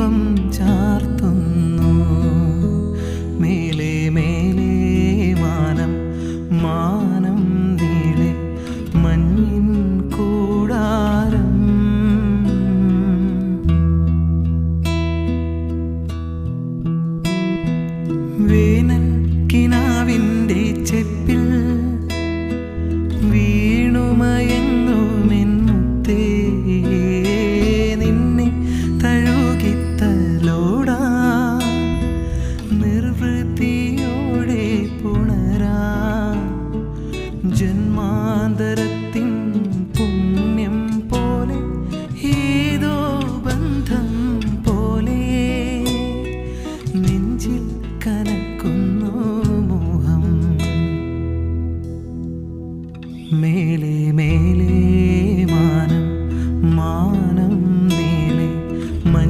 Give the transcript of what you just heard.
ദീപം ചാർത്തുന്നു. മേലെ മേലെ മാനം മാനം നീളെ മഞ്ഞിൻ കൂടാരം. വേനൽ മാന്തരത്തിൻ പുണ്യം പോലെ ഏതോ ബന്ധം പോലെ നെഞ്ചിൽ കനക്കുന്നു മോഹം. മേലേ